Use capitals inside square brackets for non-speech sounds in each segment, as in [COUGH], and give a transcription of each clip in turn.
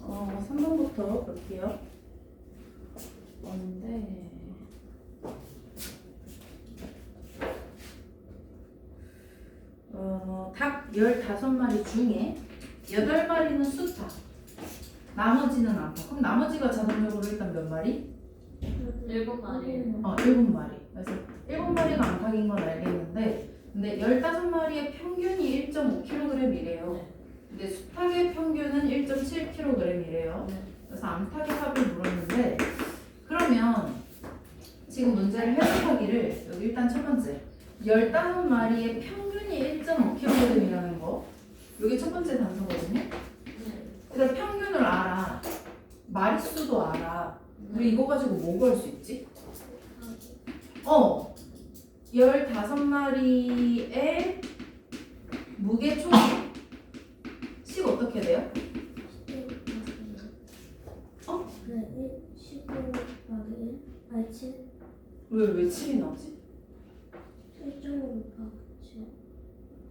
어, 3번부터 볼게요. 뭔데? 어, 닭 15마리 중에 8마리는 수탉. 나머지는 암탉. 그럼 나머지가 자동적으로 일단 몇 마리? 일곱 마리. 어, 7마리. 그래서 7마리가 암탉인 건 알겠는데 근데 15마리의 평균이 1.5kg이래요. 근데 수탉의 평균은 1.7kg이래요. 네. 그래서 암탉의 합을 물었는데 그러면 지금 문제를 해석하기를 여기 일단 첫 번째 15마리의 평균이 1.5kg이라는 거 여기 첫 번째 단서거든요. 네. 그래서 평균을 알아. 마리수도 알아. 우리 이거 가지고 뭐 구할 수 있지? 어. 15마리의 무게 총. 식 어떻게 돼요? 어? 네, 1, 15 곱하기 1, 아니 7, 왜, 왜 7이 나오지? 7.5 곱하기 7.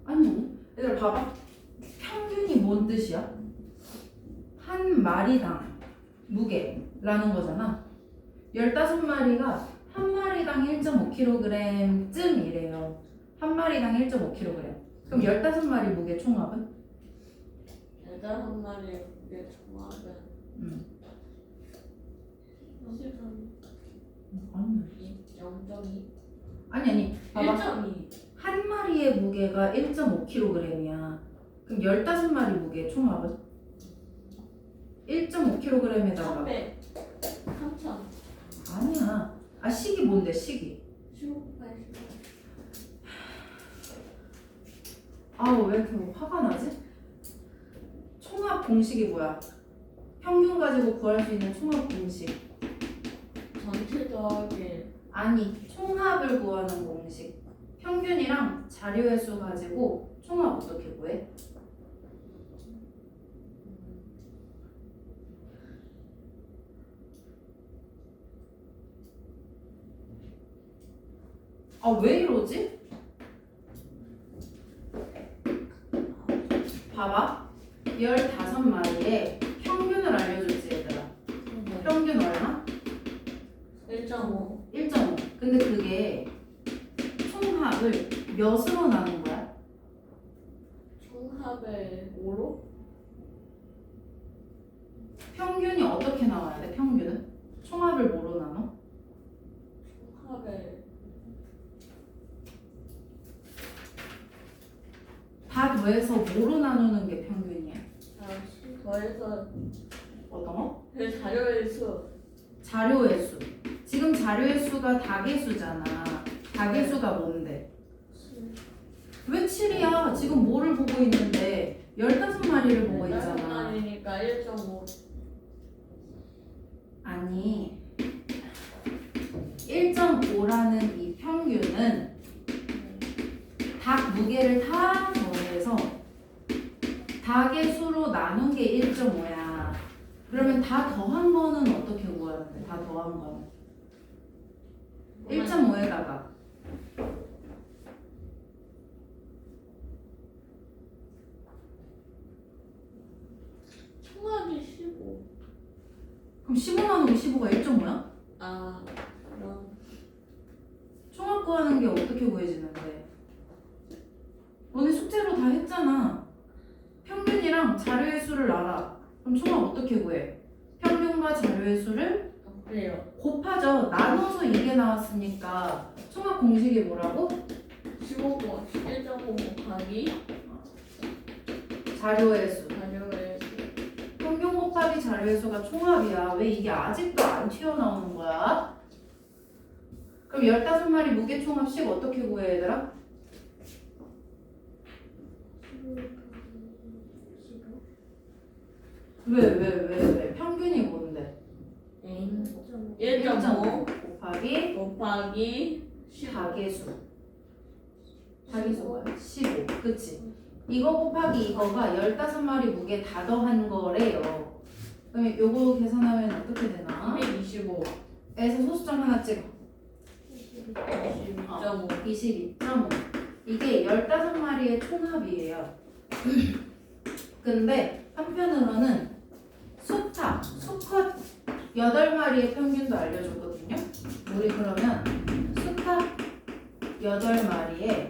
아니, 아니. 얘들아, 봐봐. 평균이 뭔 뜻이야? 한 마리당 무게라는 거잖아. 15마리가 한 마리당 1.5kg쯤이래요. 한 마리당 1.5kg. 그럼 15마리 무게 총합은? 여덟 마리의 무게 총합은 음. 13. 아니, 0.2. 아니, 아니. 봐봐. 1.2. 한 마리의 무게가 1.5kg이야. 그럼 15마리 무게 총합은? 1.5kg에다가 300. 3천. 아니야. 아 식이 뭔데 식이? 15 곱하기 15. 아우 왜 이렇게 화가 나지? 총합 공식이 뭐야? 평균 가지고 구할 수 있는 총합 공식. 전체 더하기 아니 총합을 구하는 공식. 평균이랑 자료의 수 가지고 총합 어떻게 구해? 아 왜 이러지? 봐봐. 15마리의 평균을 알려줬지 얘들아. 평균 얼마? 1.5. 1.5. 근데 그게 총합을 몇으로 나눈 거야? 총합을 5로? 평균이 어떻게 나와야 돼? 평균은? 총합을 뭐로 나눠? 총합을 다 더해서 뭐로 나누는 게 평균이야? 다시 더해서 어떤 거? 그 자료의 수 자료의 수. 지금 자료의 수가 닭의 수잖아. 닭의 수가 뭔데? 7. 왜 7이야? 지금 뭐를 보고 있는데 15마리를 보고 있잖아. 5마리니까 1.5 아니 1.5라는 이 평균은 닭 무게를 다 더해서 닭의 수로 나눈 게 1.5야. 그러면 다 더한 거는 어떻게 구하는데? 다 더한 거는 1.5에다가 총합이 15 그럼 15 나누기 15가 1.5야? 아 그럼 총합 구하는 게 어떻게 구해지는데? 너네 숙제로 다 했잖아. 평균이랑 자료의 수를 알아. 그럼 총합 어떻게 구해? 평균과 자료의 수를 그래요 곱하죠. 나눠서 이게 나왔으니까 총합 공식이 뭐라고? 15 1.5 곱하기 자료의 수. 자료의 수 평균 곱하기 자료의 수가 총합이야. 왜 이게 아직도 안 튀어나오는 거야? 그럼 15마리 무게 총합식 어떻게 구해 얘들아? 15 곱하기 15. 왜 왜 왜 왜? 평균이 뭔데? 엥 1.5. 1.5 곱하기 곱하기 15 닭의 수. 닭의 수가 15. 그치? 이거 곱하기 이거가 15마리 무게 다 더한 거래요. 그럼 요거 계산하면 어떻게 되나? 225 에서 소수점 하나 찍어. 22. 22.5 22.5. 이게 15마리의 총합이에요. 근데 한편으로는 수탉, 수컷 8마리의 평균도 알려줬거든요. 우리 그러면 수탉 8마리의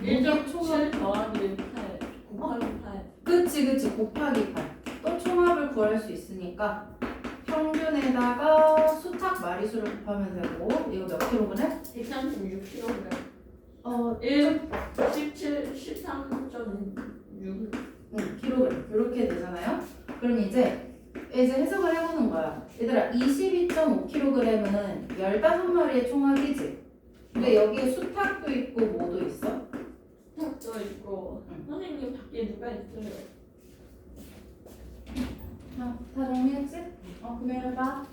무게 총합 1.7 더하기 8 곱하기 8 그치 그치 곱하기 8. 또 총합을 구할 수 있으니까 평균에다가 수탉 마리수를 곱하면 되고 이거 몇 킬로그램? 136kg 어 1 17 13.6 응, 킬로그램 이렇게 되잖아요. 그럼 이제 이제 해석을 해보는 거야. 얘들아 22.5kg은 15마리의 총합이지. 근데 여기에 수탉도 있고 뭐도 있어? 탁도 있고 응. 선생님 밖에 누가 있어요? 아, 다 정리했지? 어 그럼 해봐.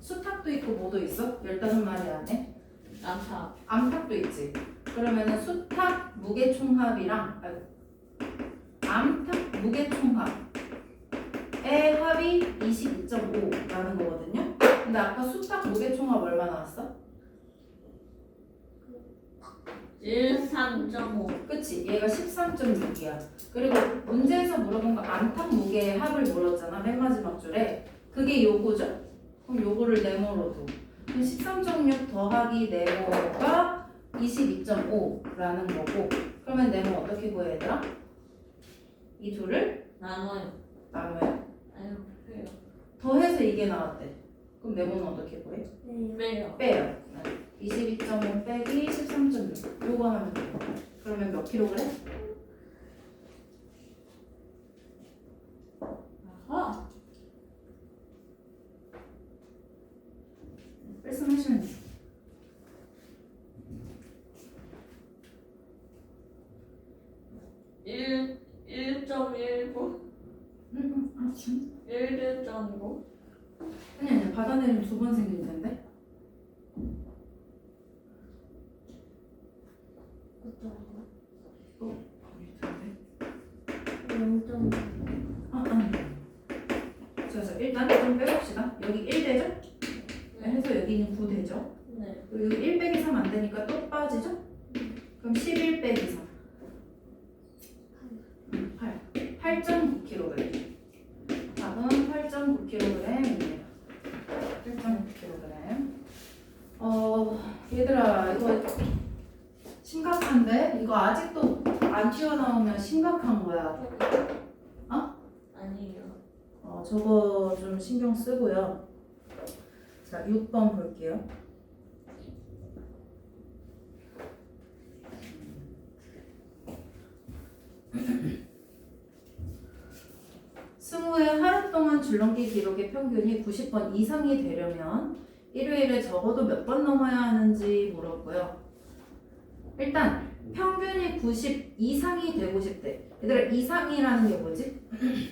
수탉도 있고 뭐도 있어? 15마리 안에? 남사 암탉도 있지. 그러면은 수탉 무게 총합이랑 아이고, 암탉 무게 총합 의 합이 22.5라는 거거든요. 근데 아까 수탉 무게 총합 얼마 나왔어? 13.5 그치? 얘가 13.6이야. 그리고 문제에서 물어본 거 암탉 무게의 합을 물었잖아. 맨 마지막 줄에. 그게 요거죠? 그럼 요거를 네모로 둬. 그럼 13.6 더하기 네모가 22.5라는 거고. 그러면 네모 어떻게 구해 얘들아? 이 둘을 나눠요 나눠요. 아유 그래요 더해서 이게 나왔대. 그럼 네모는 어떻게 구해? 네. 빼요 빼요. 22.5 빼기 13.6. 요거 하면 돼. 그러면 몇 킬로그램? 아하 말씀하시면 돼요. 일 1.19 응, 1.9 아니 아니 받아내림 두번텐데. 어떤 우리 텐데. 0.5 아 아니. 그래서 일단 좀 빼봅시다. 여기 1 되죠? 해서 여기는 9 되죠? 네 그리고 여기 1 빼기 3 안 되니까 또 빠지죠? 그럼 11 빼기 3. 8. 8.9kg. 답은 8.9kg입니다. 8.9kg. 어, 얘들아, 이거 심각한데? 이거 아직도 안 튀어나오면 심각한 거야. 아니에요 어, 저거 좀 신경 쓰고요. 자, 6번 볼게요. [CLEARS THROAT] 스무의 하루 동안 줄넘기 기록의 평균이 90번 이상이 되려면 일요일에 적어도 몇 번 넘어야 하는지 물었고요. 일단 평균이 90 이상이 되고 싶대. 얘들아 이상이라는 게 뭐지?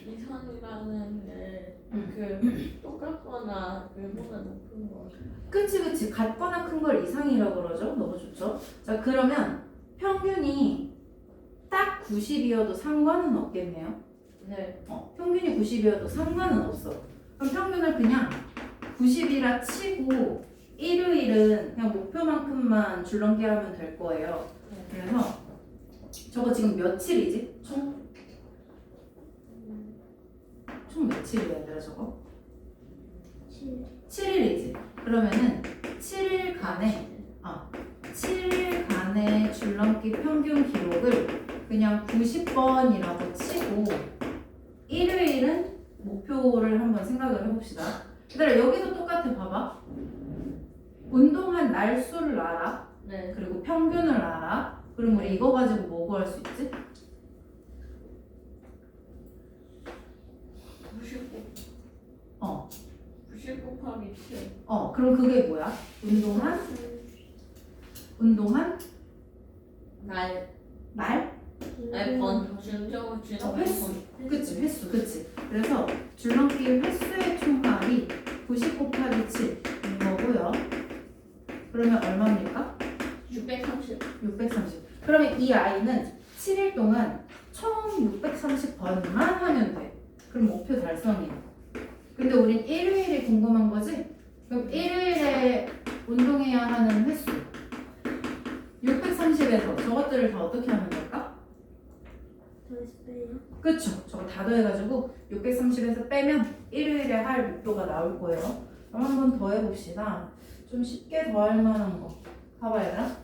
이상이라는 게 음. 그 똑같거나 그보다 높은 거 그치 그치 같거나 큰 걸 이상이라고 그러죠 너무 좋죠 자 그러면 평균이 딱 90이어도 상관은 없겠네요 네 어, 평균이 90이어도 상관은 없어 그럼 평균을 그냥 90이라 치고 일요일은 그냥 목표만큼만 줄넘기 하면 될 거예요 네. 그래서 저거 지금 며칠이지? 총? 총 며칠이야 얘들아 저거? 7 7일이지. 그러면은 7일간의 7일간의 줄넘기 평균 기록을 그냥 90번이라고 치고 일요일은 목표를 한번 생각을 해봅시다. 얘들아 여기도 똑같아 봐봐. 운동한 날수를 알아. 네. 그리고 평균을 알아. 그럼 우리 이거 가지고 뭐 구할 수 있지? 99 어. 90 곱하기 7 어 그럼 그게 뭐야? 운동한? 운동한? 날. 날? 아니 번. 준적으로 어, 준적 횟수. 그치 횟수. 그치. 그래서 줄넘기 횟수의 총합이 90 곱하기 7인 거고요. 그러면 얼마입니까? 630 630 그러면 이 아이는 7일 동안 총 630번만 하면 돼 그럼 목표 달성이야 근데 우린 일요일이 궁금한 거지? 그럼 일요일에 운동해야 하는 횟수 630에서 저것들을 다 어떻게 하면 될까? 더해서 빼요. 그쵸? 저거 다 더해가지고 630에서 빼면 일요일에 할 목표가 나올 거예요. 그럼 한 번 더 해봅시다. 좀 쉽게 더할 만한 거. 봐봐 얘들아.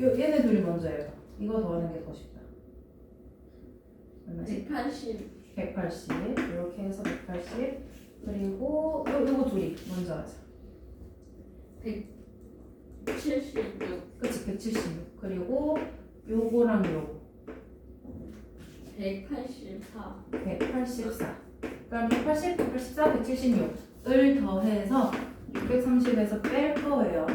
요, 얘네 둘이 먼저 해봐. 이거 더하는 게 더 쉽다. 얼마지? 180 180 이렇게 해서 180 그리고 요, 요거 둘이 먼저 하자. 76 그치 176 그리고 요거랑 요거. 184 184 그럼 180, 184, 176을 더해서 630에서 뺄 거예요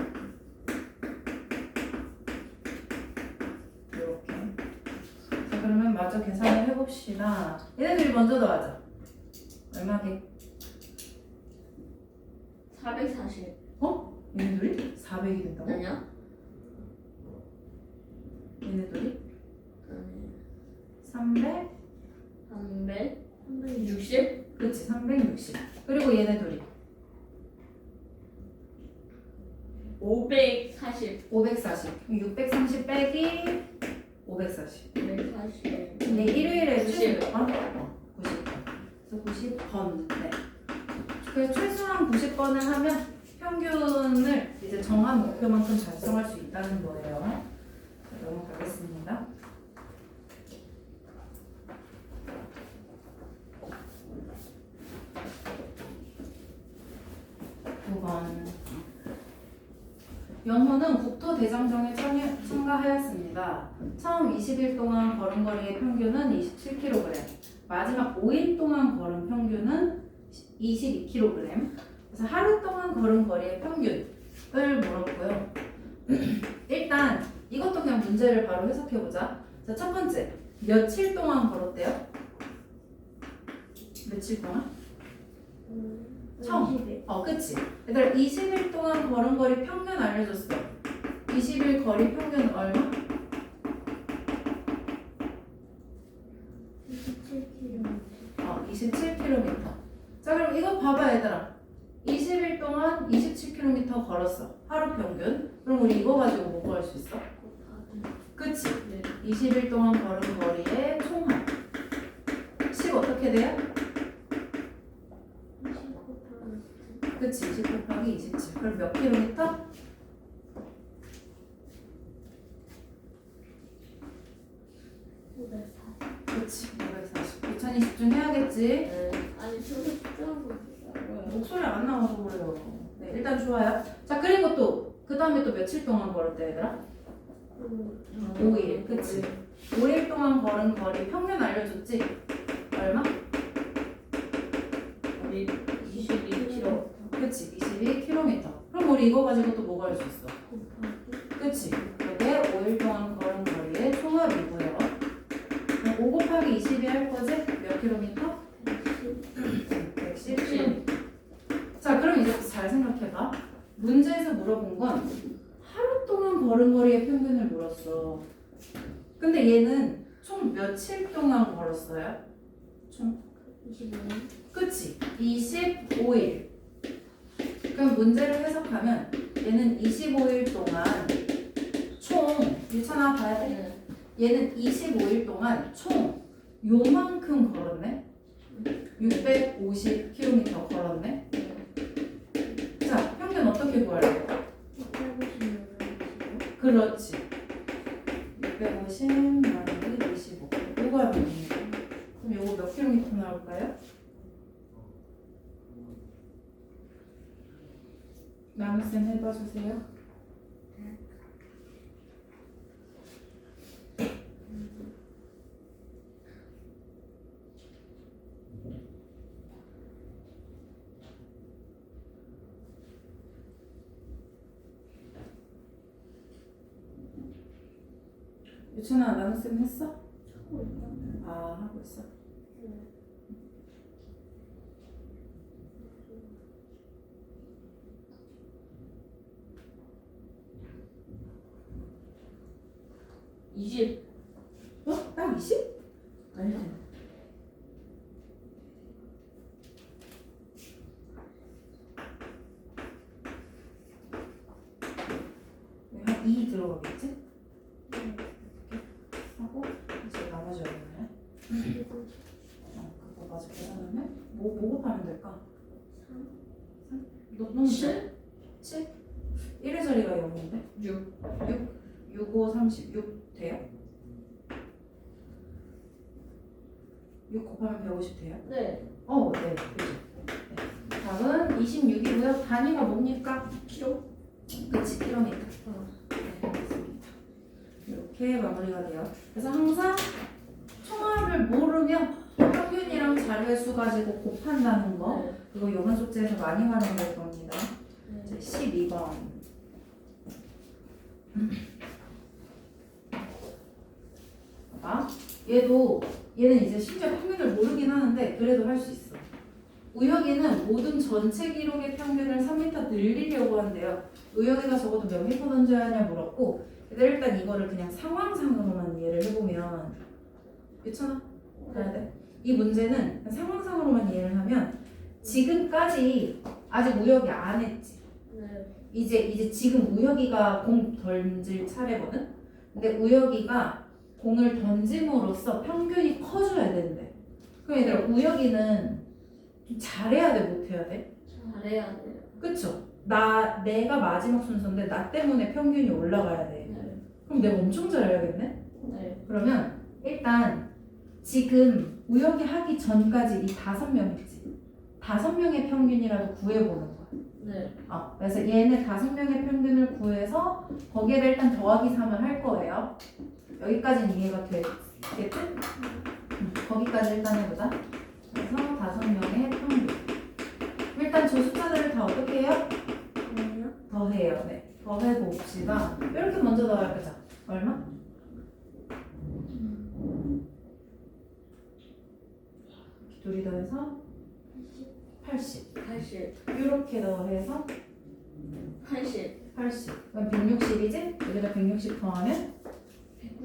마저 계산을 해봅시다. 얘네들이 먼저 더하자. 얼마게? 440 얘네들이 400이 된다고? 아니야? 얘네들이? 아니 300 300 360. 60 그치 360 그리고 얘네 둘이? 540 540 630 빼기 540 140 근데 일요일에 90. 90번? 어 90번 그래서 90번 네. 그래서 최소한 90번을 하면 평균을 이제 정한 목표만큼 달성할 수 있다는 거예요 자, 넘어가겠습니다 두 번 영호는 국토 대장정에 참여, 참가하였습니다. 처음 20일 동안 걸은 거리의 평균은 27kg, 마지막 5일 동안 걸은 평균은 22kg. 그래서 하루 동안 걸은 거리의 평균을 물었고요. [CLEARS THROAT] 일단 이것도 그냥 문제를 바로 해석해 보자. 자, 첫 번째 며칠 동안 걸었대요? 며칠 동안? 처음. 20일. 어, 그치. 얘들아, 20일 동안 걸은 거리 평균 알려줬어. 20일 거리 평균 얼마? 27km. 어, 27km. 자, 그럼 이거 봐봐, 얘들아. 20일 동안 27km 걸었어. 하루 평균. 그럼 우리 이거 가지고 뭐 구할 수 있어? 그치. 네. 20일 동안 걸은 거리의 총합. 10 어떻게 돼요? 20 곱하기 그치. 20 곱하기 27. 그럼 몇 킬로미터? 540. 그치. 540. 2020 중 해야겠지. 네. 아니 저거 특정한 거 있어요 목소리 안 나와서 그래요. 네, 일단 좋아요. 자, 그리고 또, 그 다음에 또 며칠 동안 걸었대, 얘들아? 음, 5일, 그치? 5일 동안 걸은 거리 평균 알려줬지? 얼마? 우리 이거 가지고 또뭐 구할 수 있어? 그치? 그게 5일 동안 걸은 거리의 총합이고요. 그럼 5 곱하기 22할 거지? 몇 킬로미터? 110. 110km. 자, 그럼 이제 잘 생각해봐. 문제에서 물어본 건 하루 동안 걸은 거리의 평균을 물었어. 근데 얘는 총 며칠 동안 걸었어요? 총 25일. 그치? 25일. 그럼 문제를 해석하면 얘는 25일 동안 총 유찬아 봐야 돼? 네. 얘는 25일 동안 총 요만큼 걸었네? 650km 걸었네? 자, 평균 어떻게 구할래? 180을 그렇지. 650 나누기 25. 이거 하면 됩니다. 그럼 이거 몇 킬로미터 나올까요? 나눗셈 해봐 주세요. 유천아 나눗셈 했어? 어? 딱 20? 아니지. 한 2 들어가겠지? 하고 이제 나머지 얼마야? 그거 마저 계산하면 뭐 보급하면 될까? 너, 너 7? 7? 1의 자리가 0인데? 6 6, 6, 5, 36 돼요? 6 곱하면 150 돼요? 네 어, 네. 네. 답은 26이고요. 단위가 뭡니까? 키로 그치, 1m. 어. 네, 알겠습니다. 이렇게 마무리가 돼요. 그래서 항상 총합을 모르면 평균이랑 자료수 가지고 곱한다는 거 네. 그거 요한 숙제에서 많이 활용될 겁니다. 네. 이제 12번. 봐. 얘도 얘는 이제 심지어 평균을 모르긴 하는데 그래도 할 수 있어. 우혁이는 모든 전체 기록의 평균을 3m 늘리려고 한대요. 우혁이가 적어도 몇 미터 던져야 하냐 물었고 일단 이거를 그냥 상황상으로만 이해를 해보면 유천아 가야 돼. 이 문제는 상황상으로만 이해를 하면 지금까지 아직 우혁이 안 했지. 네. 이제 이제 지금 우혁이가 공 던질 차례거든. 근데 우혁이가 공을 던짐으로써 평균이 커져야 되는데. 그럼 얘들아 우혁이는 좀 잘해야 돼 못해야 돼? 잘해야 돼요 그쵸? 나 내가 마지막 순서인데 나 때문에 평균이 올라가야 돼. 네. 그럼 내가 엄청 잘해야겠네. 네. 그러면 일단 지금 우혁이 하기 전까지 이 다섯 명 있지. 다섯 명의 평균이라도 구해보는 거야. 네. 어, 그래서 얘네 다섯 명의 평균을 구해서 거기에다 일단 더하기 3을 할 거예요. 여기까지는 이해가 되겠지? 음, 거기까지 일단 해보자. 그래서 다섯 명의 평균. 일단 저 숫자들을 다 어떻게 해요? 더해요. 네. 더해봅시다. 이렇게 먼저 더해보자. 얼마? 둘이 더해서 80. 80 이렇게 더해서 80 80. 그럼 160이지? 여기다 160 더하면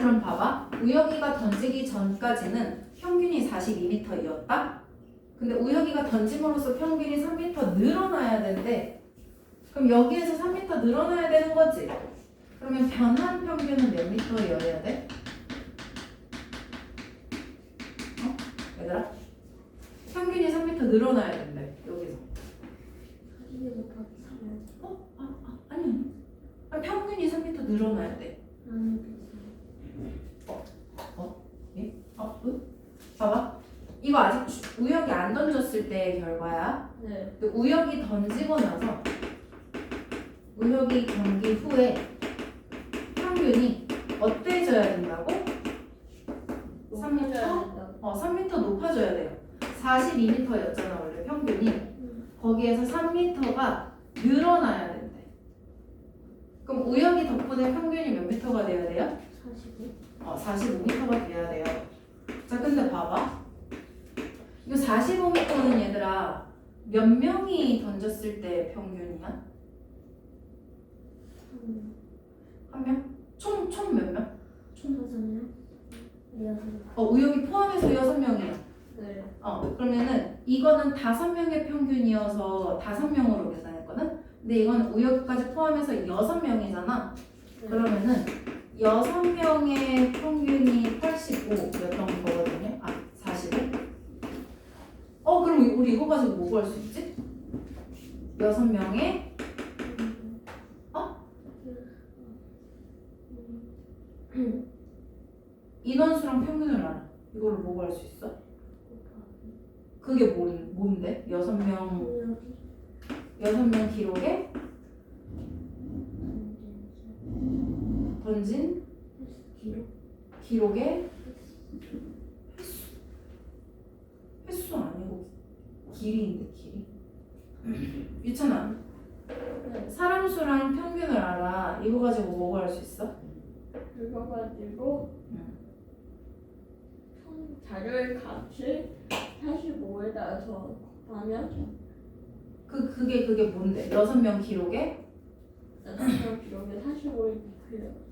그럼 봐봐. 우혁이가 던지기 전까지는 평균이 42m였다? 근데 우혁이가 던짐으로써 평균이 3m 늘어나야 되는데 그럼 여기에서 3m 늘어나야 되는 거지? 그러면 변한 평균은 몇 미터여야 돼? 어? 얘들아? 평균이 3m 늘어나야 된대 여기서 42 곱하기 3은 어? 아, 아 아니 평균이 3m 늘어나야 돼나누기 3 예? 어? 응? 봐봐 이거 아직 주- 우혁이 안 던졌을 때의 결과야 네. 근데 우혁이 던지고 나서 우혁이 경기 후에 평균이 어때져야 된다고? 3m? 높아져야 된다고. 어, 3m 높아져야 돼요. 42m였잖아 원래 평균이. 거기에서 3m가 늘어나야 된대. 그럼 우혁이 덕분에 평균이 몇 미터가 돼야 돼요? 45 어, 45m가 돼야 돼요. 자, 근데 봐봐. 이거 45m는 얘들아 몇 명이 던졌을 때 평균이야? 음, 한 명? 총, 총 몇 명? 총 다섯 명 여섯 어, 우혁이 포함해서 여섯 명이야. 네. 어, 그러면은 이거는 다섯 명의 평균이어서 다섯 명으로 계산했거든? 근데 이건 우혁까지 포함해서 여섯 명이잖아. 네. 그러면은 여섯 명의 평균이 85였던 거거든요. 아, 45? 어, 그럼 우리 이거 가지고 뭐 구할 수 있지? 여섯 명의 어? 인원수랑 평균을 알아. 이걸로 뭐 구할 수 있어? 그게 뭔, 뭔데? 여섯 명, 여섯 명 기록에 던진 기록 기록에 횟수. 횟수 아니고 길이인데, 길이. [CLEARS THROAT] 유찬아, 네. 사람 수랑 평균을 알아. 이거 가지고 뭐 구할 수 있어? 그거 가지고 응. 총 자료의 값을 45에다가 아니요. 그 그게 그게 뭔데? 여섯 명 기록에 나중에 기록에 45일 그래요. 네, 더해요.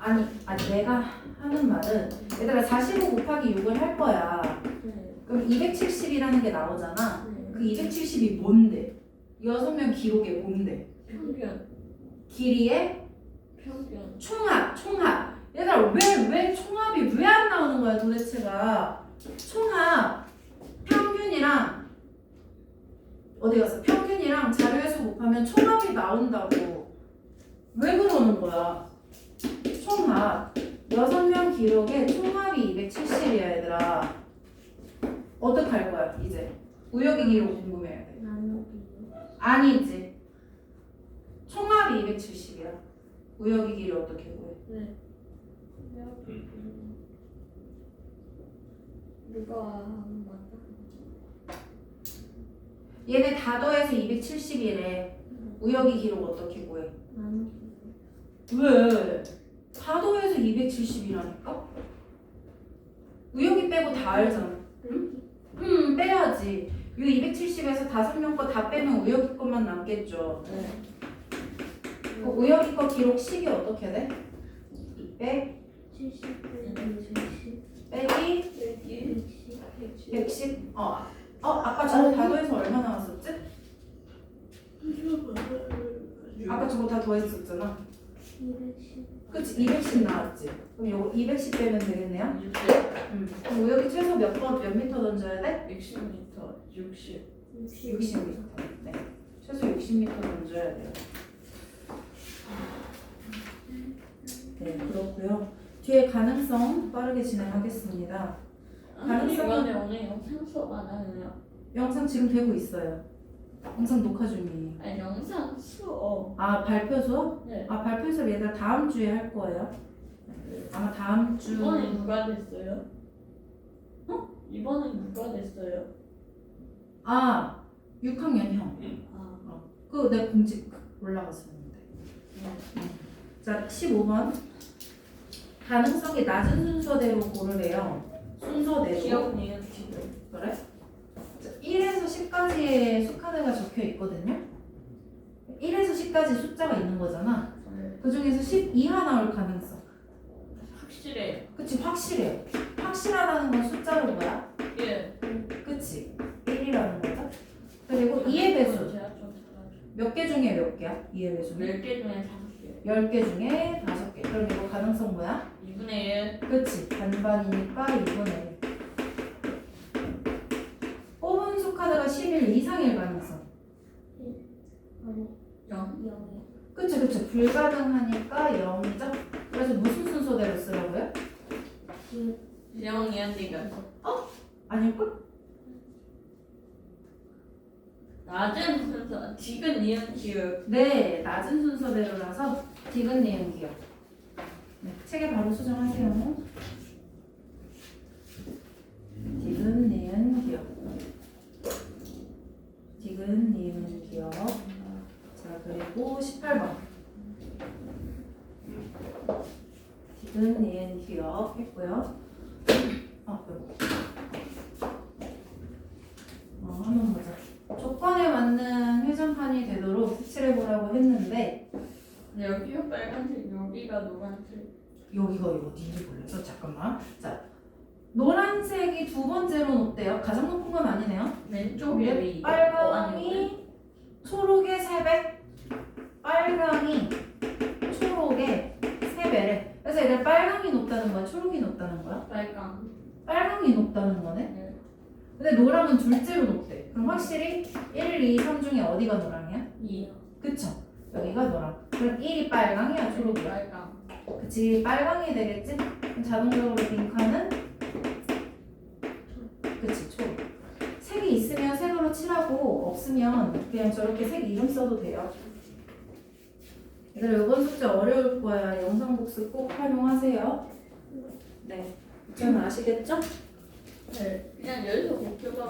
아니 아니 내가 하는 말은 얘들아 45 곱하기 6을 할 거야. 네. 그럼 270이라는 게 나오잖아. 네. 그 270이 뭔데? 여섯 명 기록에 뭔데? 평균. 길이의 평균. 총합, 총합. 얘들아 왜 왜 총합이 왜 안 나오는 거야 도대체가? 총합 평균이랑 어디 갔어? 평균이랑 자료에서 곱하면 총합이 나온다고. 왜 그러는 거야? 총합 여섯 명 기록에 총합이 270이야 얘들아. 어떡할 거야 이제? 우혁이 기록 궁금해야 돼. 아니지. 총합이 270이야. 우혁이 길이 어떻게 구해? 네. 누가? 얘네 다 더해서 270이래. 우혁이 기록 어떻게 구해? 왜? 다 더해서 270이라니까? 우혁이 빼고 다 알잖아. 빼기. 음, 빼야지. 이 270에서 다섯 명 거 다 빼면 우혁이 것만 남겠죠. 네. 그 우혁이 거 기록식이 어떻게 돼? 200 70 빼기 70. 빼기 여기 110. 110. 어, 어 아까 저거 다 더해서 얼마 나왔었지? 아까 저거 다 더했었잖아. 210. 그치 210 나왔지. 그럼 요거 210 빼면 되겠네요. 60, 음. 그럼 우혁이 최소 몇 번, 몇 미터 던져야 돼? 60m, 60. 60m. 네. 최소 60m 던져야 돼요. 네, 그렇고요. 뒤에 가능성 빠르게 진행하겠습니다. 아니 가능성은- 이번에 오늘 영상 수업 안 하네요. 영상 지금 되고 있어요. 영상 녹화 중이에요. 아니 영상 수업. 아, 발표 수업? 네. 아, 발표 수업 얘들 다음 주에 할 거예요. 아마 다음 주. 이번에 누가 됐어요? 어? 이번에 누가 됐어요? 아, 6학년 형. 아, 그거 내 공지 올라갔었는데. 네. 자, 15번. 가능성이 낮은 순서대로 고르래요. 순서대로. 기억 니은 지금. 그래? 자, 1에서 10까지의 수카드가 적혀 있거든요. 1에서 10까지 숫자가 있는 거잖아. 네. 그 중에서 10 이하 나올 가능성. 확실해. 그치, 확실해요. 확실하다는 건 숫자로 뭐야? 예. 그치. 1이라는 거죠. 그리고 2의 배수. 몇 개 중에 몇 개야? 2의 배수는? 10개 중에 5개. 10개 중에 5개. 그럼 이거 가능성 뭐야? 2분의 1. 그치 반반이니까 2분의 1 수카드가 11 이상일 가능성 아니 0. 0이. 그치 그치 불가능하니까 0이죠 그래서 무슨 순서대로 쓰라고요? 0 니은 니은. 아닐걸? 낮은 순서. 지금 니은 기억. 네 낮은 순서대로라서 디귿 니은 기억 네, 책에 바로 수정하세요 디귿 니은 기억 디귿 니은 기억 자 그리고 18번. 디귿 니은 기억 했고요. 아 요거 어, 한번 보자. 조건에 맞는 회전판이 되도록 색칠해 보라고 했는데 여기가 빨간색, 여기가 노란색. 여기가 이거 니를 몰라서 잠깐만. 자 노란색이 두 번째로 높대요 가장 높은 건 아니네요 왼쪽에 근데 위. 어, 아니요. 빨강이 초록의 3배 빨강이 초록의 3배래 그래서 얘들 빨강이 높다는 거야 초록이 높다는 거야 빨강. 빨강이 높다는 거네 네. 근데 노랑은 둘째로 높대 그럼 확실히 1, 2, 3 중에 어디가 노랑이야? 2. 그쵸 여기가 노랑 그럼 1이 빨강이야 초록이야 빨강. 그치 빨강이 되겠지? 그럼 자동적으로 빈칸은 없으면 그냥 저렇게 색 이름 써도 돼요 얘들 이번 숙제 어려울 거야 영상 복습 꼭 활용하세요 네 저는 아시겠죠? 네. 그냥 여기서 목표가